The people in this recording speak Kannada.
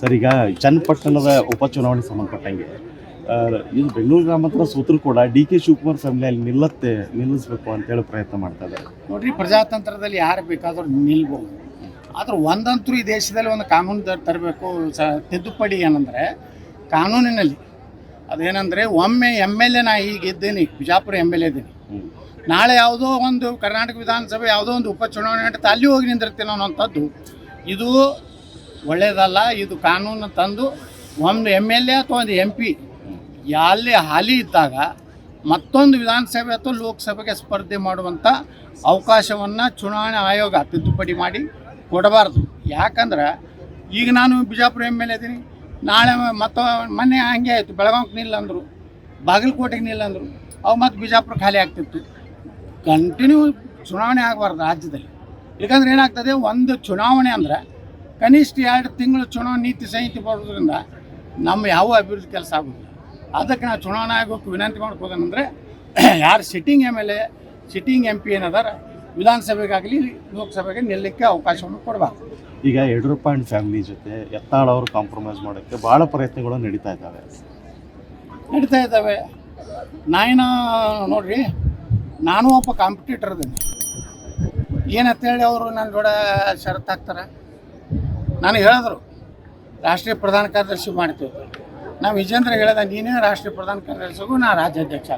ಸರ್ ಈಗ ಚನ್ನಪಟ್ಟಣದ ಉಪಚುನಾವಣೆ ಸಂಬಂಧಪಟ್ಟಂಗೆ ಇದು ಬೆಂಗಳೂರು ಗ್ರಾಮಾಂತರ ಸೂತ್ರ ಕೂಡ ಡಿ ಕೆ ಶಿವಕುಮಾರ್ ಫ್ಯಾಮಿಲಿ ಅಲ್ಲಿ ನಿಲ್ಲತ್ತೆ ನಿಲ್ಲಿಸ್ಬೇಕು ಅಂತೇಳಿ ಪ್ರಯತ್ನ ಮಾಡ್ತಾ ಇದ್ದಾರೆ. ನೋಡ್ರಿ ಪ್ರಜಾತಂತ್ರದಲ್ಲಿ ಯಾರು ಬೇಕಾದರೂ ನಿಲ್ಬೋದು. ಆದ್ರೆ ಒಂದಂತೂ ಈ ದೇಶದಲ್ಲಿ ಒಂದು ಕಾನೂನು ತರಬೇಕು ಸ ತಿದ್ದುಪಡಿ ಏನಂದರೆ ಕಾನೂನಿನಲ್ಲಿ ಅದೇನಂದರೆ ಒಮ್ಮೆ ಎಂ ಎಲ್ ಎ ನಾ ಈಗ ಇದ್ದೀನಿ ಬಿಜಾಪುರ ಎಂ ಎಲ್ ಎ ಇದ್ದೀನಿ. ನಾಳೆ ಯಾವುದೋ ಒಂದು ಕರ್ನಾಟಕ ವಿಧಾನಸಭೆ ಯಾವುದೋ ಒಂದು ಉಪಚುನಾವಣೆ ನಡೀತಾ ಅಲ್ಲಿ ಹೋಗಿ ನಿಂದಿರ್ತೀನಿ ಅನ್ನೋಂಥದ್ದು ಇದು ಒಳ್ಳೆಯದಲ್ಲ ಇದು ಕಾನೂನು ತಂದು ಒಂದು ಎಂ ಎಲ್ ಎ ಅಥವಾ ಒಂದು ಎಂ ಪಿ ಅಲ್ಲಿ ಹಾಲಿ ಇದ್ದಾಗ ಮತ್ತೊಂದು ವಿಧಾನಸಭೆ ಅಥವಾ ಲೋಕಸಭೆಗೆ ಸ್ಪರ್ಧೆ ಮಾಡುವಂಥ ಅವಕಾಶವನ್ನು ಚುನಾವಣಾ ಆಯೋಗ ತಿದ್ದುಪಡಿ ಮಾಡಿ ಕೊಡಬಾರ್ದು. ಯಾಕಂದ್ರೆ ಈಗ ನಾನು ಬಿಜಾಪುರ ಎಂ ಎಲ್ ಎ ಇದ್ದೀನಿ ನಾಳೆ ಮತ್ತು ಮೊನ್ನೆ ಹಂಗೆ ಆಯಿತು ಬೆಳಗಾವಿಗೆ ನಿಲ್ಲಂದರು ಬಾಗಲಕೋಟೆಗೆ ನಿಲ್ಲಂದರು ಅವು ಮತ್ತು ಬಿಜಾಪುರ ಖಾಲಿ ಆಗ್ತಿತ್ತು. ಕಂಟಿನ್ಯೂ ಚುನಾವಣೆ ಆಗಬಾರ್ದು ರಾಜ್ಯದಲ್ಲಿ. ಯಾಕಂದ್ರೆ ಏನಾಗ್ತದೆ, ಒಂದು ಚುನಾವಣೆ ಅಂದ್ರೆ ಕನಿಷ್ಠ ಎರಡು ತಿಂಗಳು ಚುನಾವಣೆ ನೀತಿ ಸಂಹಿತೆ ಬರೋದ್ರಿಂದ ನಮ್ಮ ಯಾವ ಅಭಿವೃದ್ಧಿ ಕೆಲಸ ಆಗೋದಿಲ್ಲ. ಅದಕ್ಕೆ ನಾವು ಚುನಾವಣಾ ಆಯೋಗಕ್ಕೆ ವಿನಂತಿ ಮಾಡ್ಕೋದಂದ್ರೆ ಯಾರು sitting M L A sitting M P ಏನದಾರ ವಿಧಾನಸಭೆಗಾಗಲಿ ಲೋಕಸಭೆಗೆ ನಿಲ್ಲಕ್ಕೆ ಅವಕಾಶವನ್ನು ಕೊಡಬಾರ್ದು. ಈಗ ಯಡಿಯೂರಪ್ಪ ಅಂಡ್ ಫ್ಯಾಮಿಲಿ ಜೊತೆ ಎತ್ತಾಳ ಅವರು ಕಾಂಪ್ರಮೈಸ್ ಮಾಡೋಕ್ಕೆ ಭಾಳ ಪ್ರಯತ್ನಗಳು ನಡೀತಾ ಇದ್ದಾವೆ. ನಡೀತಾ ಇದ್ದಾವೆ. ನಾಯಿನ ನೋಡ್ರಿ ನಾನು ಒಬ್ಬ ಕಾಂಪಿಟೇಟರ್ ಇದ್ದೀನಿ ಏನಂತೇಳಿ ಅವರು ನನ್ನ ಜೋಡ ಶರತ್ ಹಾಕ್ತಾರೆ ನನಗೆ ಹೇಳಿದ್ರು, ರಾಷ್ಟ್ರೀಯ ಪ್ರಧಾನ ಕಾರ್ಯದರ್ಶಿ ಮಾಡ್ತೀವಿ ನಾವು ವಿಜೇಂದ್ರ ಹೇಳಿದ, ನೀನೇ ರಾಷ್ಟ್ರೀಯ ಪ್ರಧಾನ ಕಾರ್ಯದರ್ಶಿಗೂ ನಾನು ರಾಜ್ಯಾಧ್ಯಕ್ಷ.